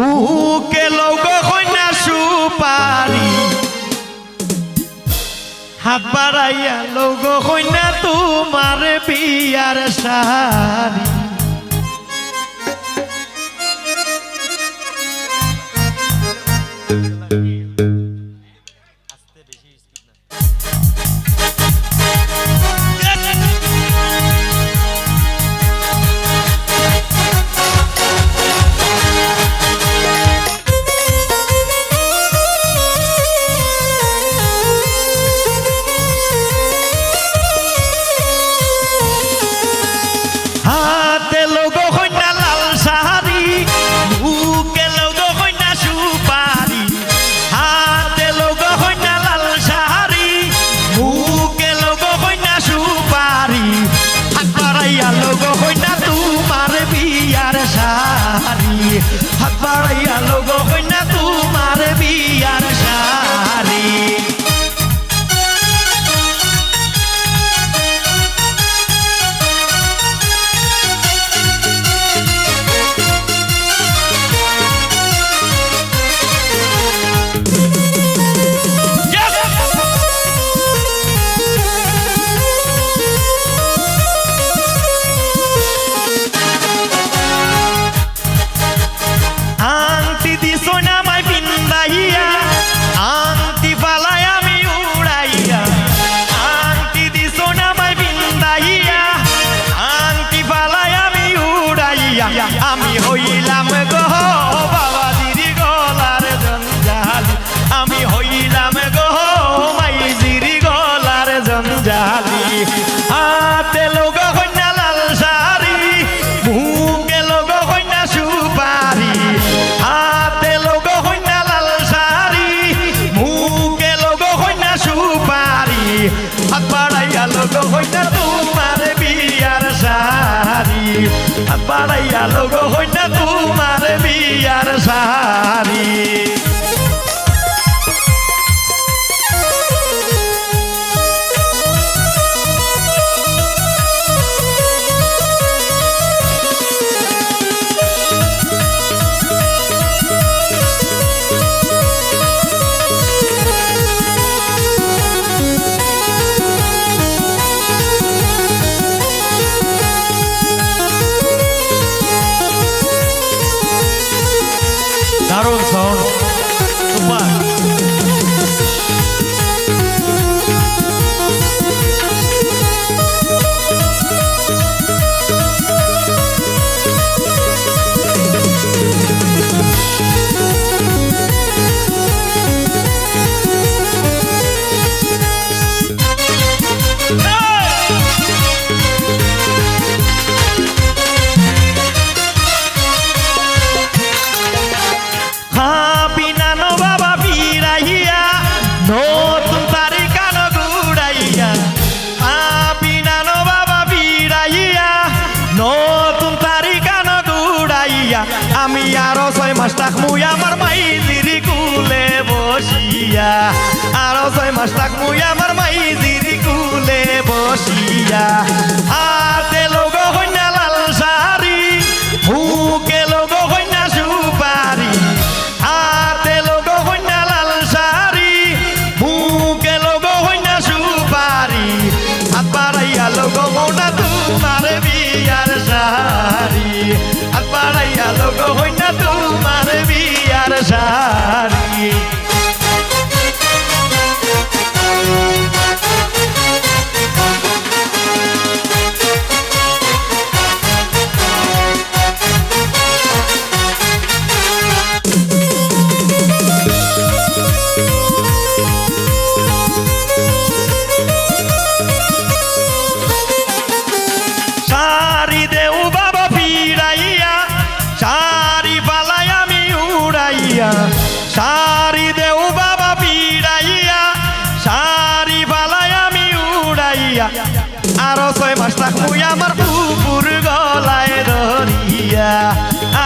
মুহুকে লৌক কন্যা সুপারি। হাত বাড়াইয়া কইনা কন্যা তোমার বিয়ার সারি সারি হাত বাড়াইয়া লোক হইনা তোমার বিয়ার সারি মাস থাকমুই আমার মাইজিরি কুলে বসিয়া। আর ছয় মাস থাকমুই আমার মাইজিরি কুলে বসিয়া। যাইয়া আরও ছয় মাস থাকব আমার বুবুর গলায় ধরিয়া।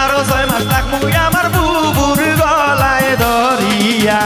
আরও ছয় মাস থাকব আমার বুবুর গলায় ধরিয়া।